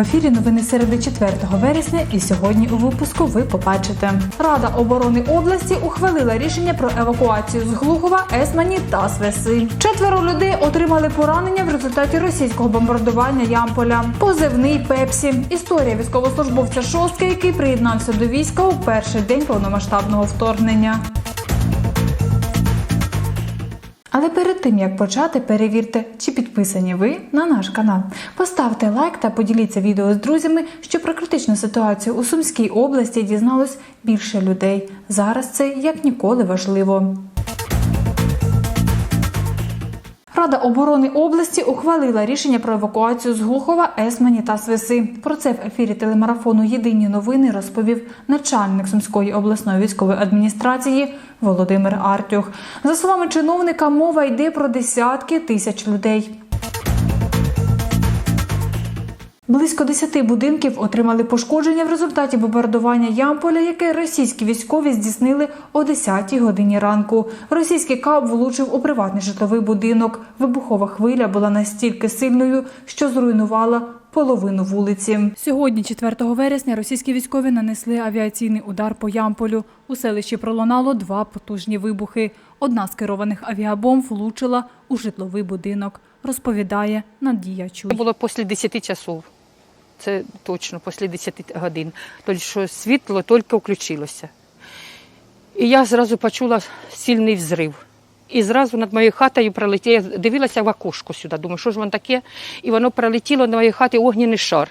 ефірі новини середи 4 вересня, і сьогодні у випуску ви побачите. Рада оборони області ухвалила рішення про евакуацію з Глухова, Есмані та Свеси. Четверо людей отримали поранення в результаті російського бомбардування Ямполя. Позивний Пепсі. Історія військовослужбовця шостки, який приєднався до війська у перший день повномасштабного вторгнення. Але перед тим як почати, перевірте, чи підписані ви на наш канал. Поставте лайк та поділіться відео з друзями, що про критичну ситуацію у Сумській області дізналось більше людей. Зараз це як ніколи важливо. Рада оборони області ухвалила рішення про евакуацію з Глухова, Есмані та Свиси. Про це в ефірі телемарафону Єдині новини розповів начальник Сумської обласної військової адміністрації Володимир Артюх. За словами чиновника, мова йде про десятки тисяч людей. Близько 10 будинків отримали пошкодження в результаті бомбардування Ямполя, яке російські військові здійснили о 10 годині ранку. Російський кап влучив у приватний житловий будинок. Вибухова хвиля була настільки сильною, що зруйнувала половину вулиці. Сьогодні, 4 вересня, російські військові нанесли авіаційний удар по Ямполю. У селищі пролунало два потужні вибухи. Одна з керованих авіабомб влучила у житловий будинок. Розповідає Надія Чуй. Це було після 10 часов. Це точно після 10 годин. Тобто, що світло тільки включилося. І я зразу почула сильний взрив. І зразу над моєю хатою пролетіло, я дивилася в окошко сюди, думаю, що ж воно таке? І воно пролетіло на моїй хаті огняний шар.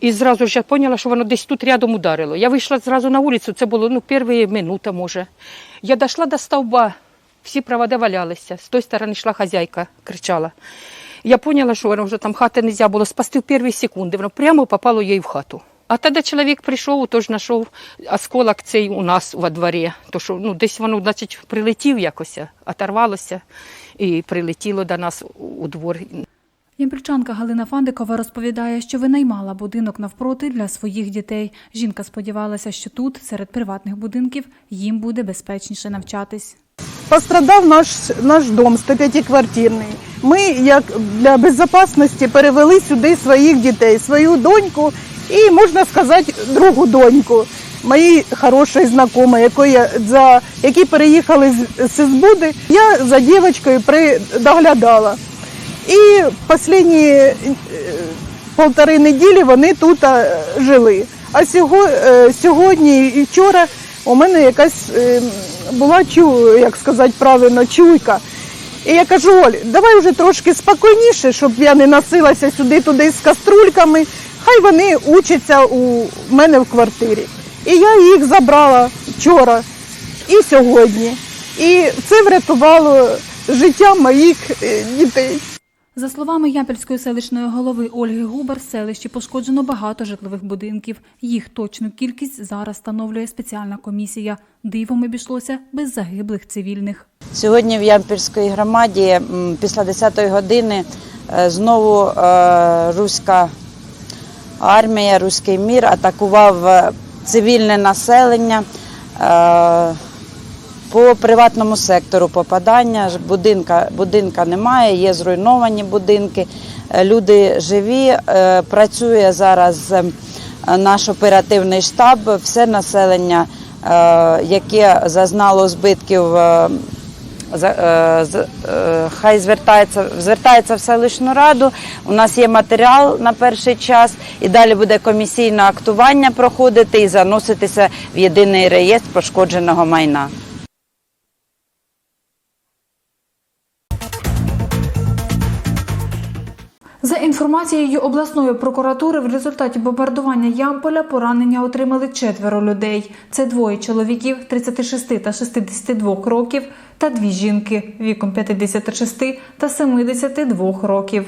І зразу ж я поняла, що воно десь тут рядом ударило. Я вийшла зразу на вулицю, це було ну, перші минута, може. Я дійшла до стовба, всі проводи валялися. З тої сторони йшла хазяйка, кричала. Я поняла, що воно вже там хати не можна було спасти в перші секунди. Воно прямо попало їй в хату. А тоді чоловік прийшов, тож знайшов осколок цей у нас во дворі. То що ну, десь воно, значить, прилетів якось, оторвалося і прилетіло до нас у двор. Ямпільчанка Галина Фандикова розповідає, що винаймала будинок навпроти для своїх дітей. Жінка сподівалася, що тут, серед приватних будинків, їм буде безпечніше навчатись. Пострадав наш, наш дом 105-квартирний. Ми, як для безпечності, перевели сюди своїх дітей, свою доньку і, можна сказати, другу доньку. Мої хороші знайомі, які, я за, які переїхали з Сизбуди, я за дівчинкою доглядала. І останні е, полтори неділі вони тут е, жили. А е, сьогодні і вчора у мене якась е, була чу, як сказати правильно, чуйка. І я кажу, Оль, давай вже трошки спокійніше, щоб я не носилася сюди-туди з каструльками. Хай вони учаться у мене в квартирі. І я їх забрала вчора і сьогодні. І це врятувало життя моїх е, дітей. За словами Ямпільської селищної голови Ольги Губар, в селищі пошкоджено багато житлових будинків. Їх точну кількість зараз встановлює спеціальна комісія. Дивом обійшлося без загиблих цивільних. Сьогодні в Ямпільській громаді після 10-ї години е, знову е, руська армія, руський мір атакував е, цивільне населення. По приватному сектору попадання будинка, будинка немає, є зруйновані будинки, е, люди живі. е, Працює зараз е, наш оперативний штаб, все населення, яке зазнало збитків хай звертається, звертається в селищну раду. У нас є матеріал на перший час, і далі буде комісійне актування проходити і заноситися в єдиний реєстр пошкодженого майна. За інформацією обласної прокуратури, в результаті бомбардування Ямполя поранення отримали четверо людей. Це двоє чоловіків 36 та 62 років та дві жінки віком 56 та 72 років.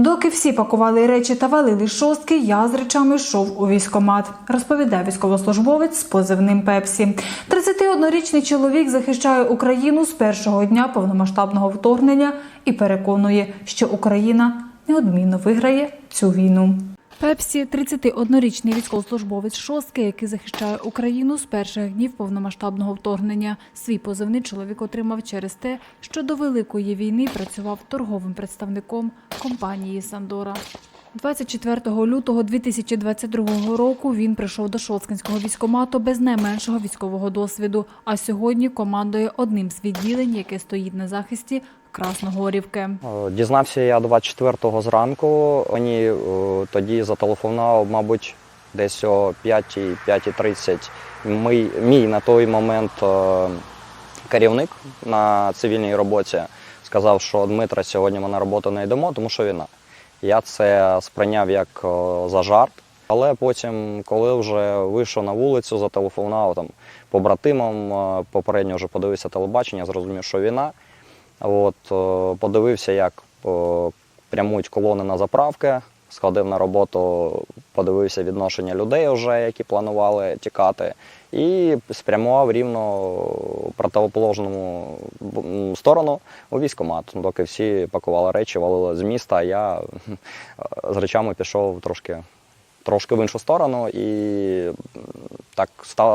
Доки всі пакували речі та валили шостки, я з речами йшов у військомат, розповідає військовослужбовець з позивним Пепсі. 31-річний чоловік захищає Україну з першого дня повномасштабного вторгнення і переконує, що Україна неодмінно виграє цю війну. Пепсі 31-річний військовослужбовець шостки, який захищає Україну з перших днів повномасштабного вторгнення. Свій позивний чоловік отримав через те, що до великої війни працював торговим представником компанії Сандора. 24 лютого 2022 року він прийшов до Шоцкинського військомату без найменшого військового досвіду, а сьогодні командує одним з відділень, яке стоїть на захисті Красногорівки. Е, Дізнався я 24-го зранку. Вони е, тоді зателефонував, мабуть, десь о 5-й, 5.30. Мій, на той момент е, керівник на цивільній роботі сказав, що Дмитра сьогодні ми на роботу не йдемо, тому що війна. Я це сприйняв як за жарт. Але потім, коли вже вийшов на вулицю, зателефонував там побратимам, попередньо вже подивився телебачення, зрозумів, що війна. От, е, подивився, як е, прямують колони на заправки, сходив на роботу, подивився відношення людей, вже, які планували тікати, і спрямував рівно противоположному сторону у військкомат, доки всі пакували речі, валили з міста. Я е, з речами пішов трошки. Трошки в іншу сторону, і так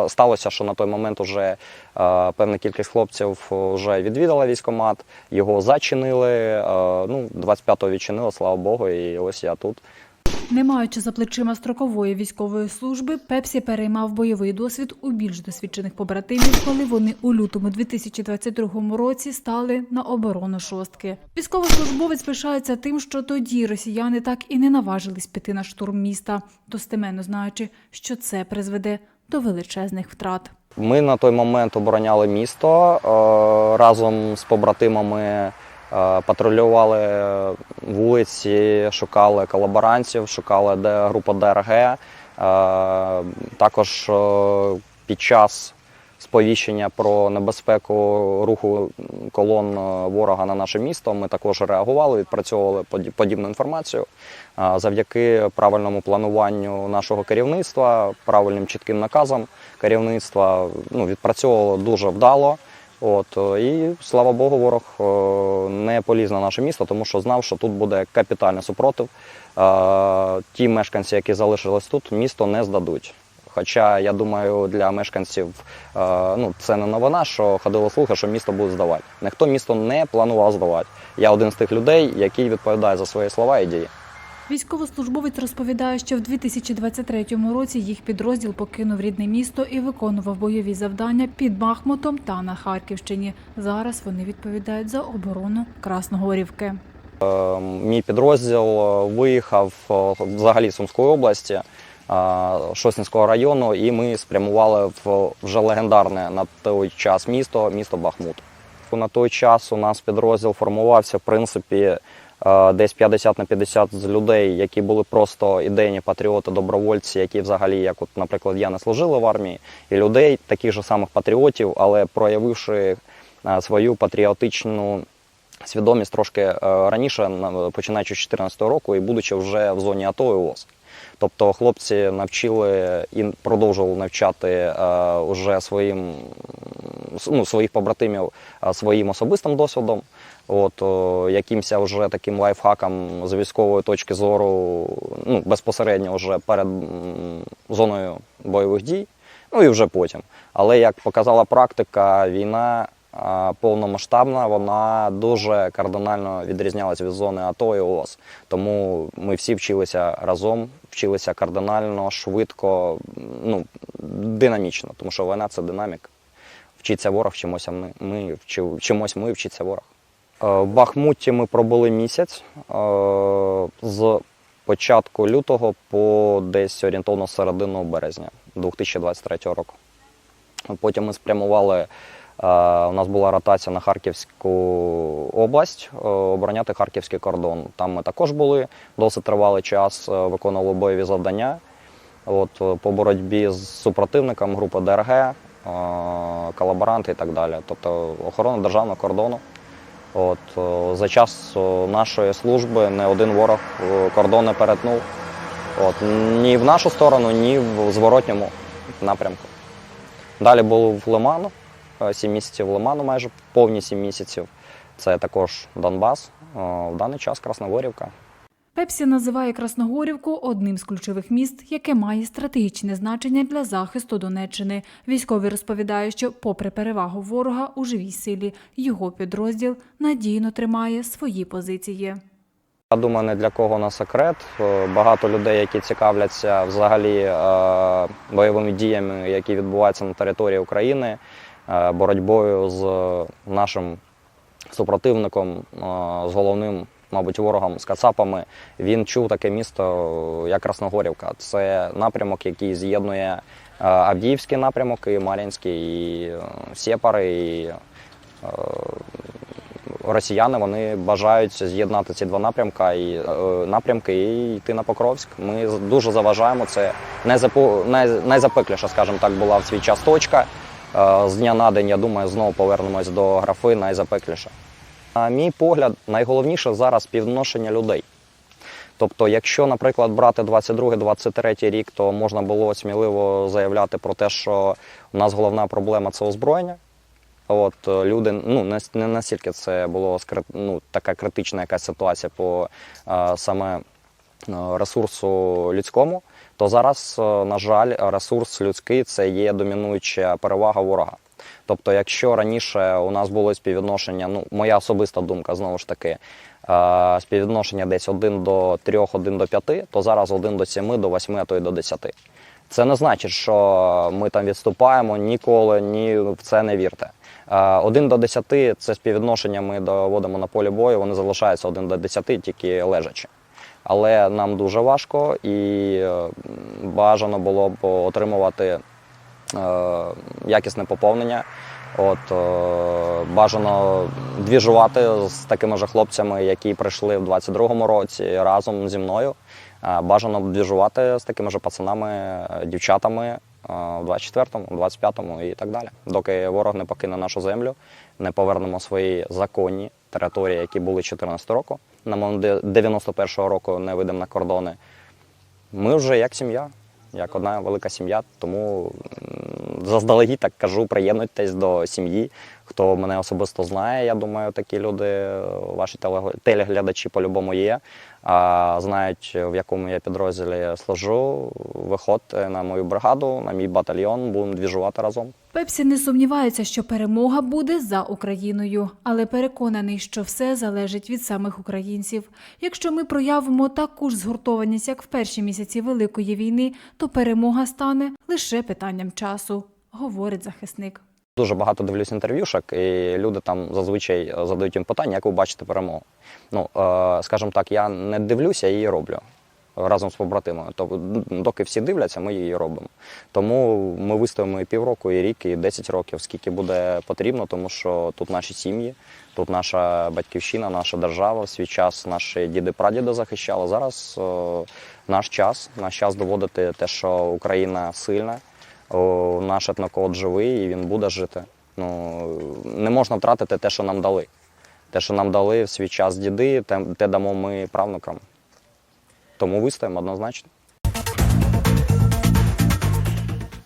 сталося, що на той момент вже е, певна кількість хлопців вже відвідала військкомат, його зачинили. е, ну, 25-го відчинили, слава Богу, і ось я тут. Не маючи за плечима строкової військової служби, Пепсі переймав бойовий досвід у більш досвідчених побратимів, коли вони у лютому 2022 році стали на оборону шостки. Військовослужбовець пишається тим, що тоді росіяни так і не наважились піти на штурм міста, достеменно знаючи, що це призведе до величезних втрат. Ми на той момент обороняли місто е, разом з побратимами. е, Патрулювали вулиці, шукали колаборантів, шукали де група ДРГ. Е, Також під час сповіщення про небезпеку руху колон е, ворога на наше місто ми також реагували, відпрацьовували подібну інформацію. Е, Завдяки правильному плануванню нашого керівництва, правильним чітким наказам керівництва ну, відпрацьовувало дуже вдало. От, е, і слава Богу, ворог не поліз на наше місто, тому що знав, що тут буде капітальний супротив. Ті мешканці, які залишились тут, місто не здадуть. Хоча я думаю, для мешканців е, ну, це не новина, що ходили слухи, що місто буде здавати. Ніхто місто не планував здавати. Я один з тих людей, який відповідає за свої слова і дії. Військовослужбовець розповідає, що в 2023 році їх підрозділ покинув рідне місто і виконував бойові завдання під Бахмутом та на Харківщині. Зараз вони відповідають за оборону Красногорівки. Е, Мій підрозділ е, виїхав е, взагалі з Сумської області, Шосінського району, і ми спрямували в вже легендарне на той час місто, місто Бахмут. На той час у нас підрозділ формувався, в принципі, е, десь 50 на 50 з людей, які були просто ідейні патріоти, добровольці, які взагалі, як, от, наприклад, я не служили в армії, і людей, таких же самих патріотів, але проявивши е, свою патріотичну свідомість трошки е, раніше, починаючи з 2014 року і будучи вже в зоні АТО і ООС. Тобто хлопці навчили і продовжували навчати е, уже своїм, ну, своїх побратимів е, своїм особистим досвідом, от, о, якимось вже таким лайфхаком з військової точки зору, ну, безпосередньо вже перед зоною бойових дій, ну і вже потім. Але як показала практика, війна повномасштабна, вона дуже кардинально відрізнялася від зони АТО і ООС. Тому ми всі вчилися разом, вчилися кардинально, швидко, ну, динамічно, тому що війна це динаміка. Вчиться ворог, вчимося ми, ми вчи- вчимось ми, вчиться ворог. Е, В Бахмуті ми пробули місяць е, з початку лютого по десь орієнтовно середину березня 2023 року. Потім ми спрямували. Е, у нас була ротація на Харківську область е, обороняти харківський кордон. Там ми також були досить тривалий час, е, виконували бойові завдання. От по боротьбі з супротивником групи ДРГ, колаборанти і так далі. Тобто охорона державного кордону. От за час нашої служби не один ворог кордон не перетнув. От ні в нашу сторону, ні в зворотньому напрямку. Далі був Лиман. Е, 7 місяців Лиману, майже повні 7 місяців. Це також Донбас. Е, в даний час Красногорівка. Пепсі називає Красногорівку одним з ключових міст, яке має стратегічне значення для захисту Донеччини. Військові розповідають, що, попри перевагу ворога у живій силі, його підрозділ надійно тримає свої позиції. Я думаю, не для кого на секрет. Е, багато людей, які цікавляться взагалі бойовими діями, які відбуваються на території України боротьбою з нашим супротивником, е, з головним, мабуть, ворогом з Кацапами. Він чув таке місто, е, як Красногорівка. Це напрямок, який з'єднує е, Авдіївський напрямок, і Мар'їнський, і е, Сєпари, і е, росіяни вони бажають з'єднати ці два напрямка і е, напрямки і йти на Покровськ. Ми дуже заважаємо. Це найзапу, най, найзапекліша, скажімо так, була в свій час точка. Е, З дня на день, я думаю, знову повернемось до графи найзапекліша. На мій погляд, найголовніше зараз співвідношення людей. Тобто, якщо, наприклад, брати 22-23 рік, то можна було сміливо заявляти про те, що у нас головна проблема це озброєння. От е, люди, ну не, настільки це було ну, така критична якась ситуація по е, саме ресурсу людському, то зараз, е, на жаль, ресурс людський це є домінуюча перевага ворога. Тобто, якщо раніше у нас було співвідношення, ну моя особиста думка знову ж таки, е, співвідношення десь 1 до 3, 1 до 5, то зараз 1 до 7, до 8, а то й до 10. Це не значить, що ми там відступаємо ніколи, ні в це не вірте. Е, 1 до 10 – це співвідношення ми доводимо на полі бою, вони залишаються 1 до 10 тільки лежачи. Але нам дуже важко і е, бажано було б отримувати е, якісне поповнення. От, е, бажано двіжувати з такими ж хлопцями, які прийшли в 22-му році разом зі мною. Бажано двіжувати з такими ж пацанами, дівчатами в 24-му, 25-му і так далі. Доки ворог не покине нашу землю, не повернемо свої законні території, які були 14 року. На момент 91-го року не вийдемо на кордони. Ми вже як сім'я, як одна велика сім'я, тому заздалегідь так кажу, приєднуйтесь до сім'ї. Хто мене особисто знає, я думаю, такі люди, ваші телег- телеглядачі по-любому є. А, знають, в якому я підрозділі служу. Виходьте на мою бригаду, на мій батальйон, будемо двіжувати разом. Пепсі не сумнівається, що перемога буде за Україною, але переконаний, що все залежить від самих українців. Якщо ми проявимо таку ж згуртованість, як в перші місяці Великої війни, то перемога стане лише питанням часу, говорить захисник. Дуже багато дивлюсь інтерв'юшок, і люди там зазвичай е, задають їм питання, як ви бачите перемогу. Ну, е, скажімо так, я не дивлюся, я її роблю разом з побратимами. Тобто, доки всі дивляться, ми її робимо. Тому ми вистоїмо і півроку, і рік, і 10 років, скільки буде потрібно, тому що тут наші сім'ї, тут наша батьківщина, наша держава. В свій час наші діди-прадіди захищали. Зараз е, наш час, наш час доводити те, що Україна сильна. Наш етнокод живий і він буде жити. Ну, не можна втратити те, що нам дали. Те, що нам дали в свій час діди, те, те дамо ми правнукам. Тому вистоїмо однозначно.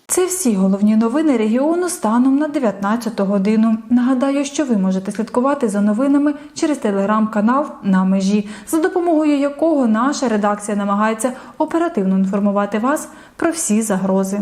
Це всі головні новини регіону станом на 19 годину. Нагадаю, що ви можете слідкувати за новинами через телеграм-канал на межі, за допомогою якого наша редакція намагається оперативно інформувати вас про всі загрози.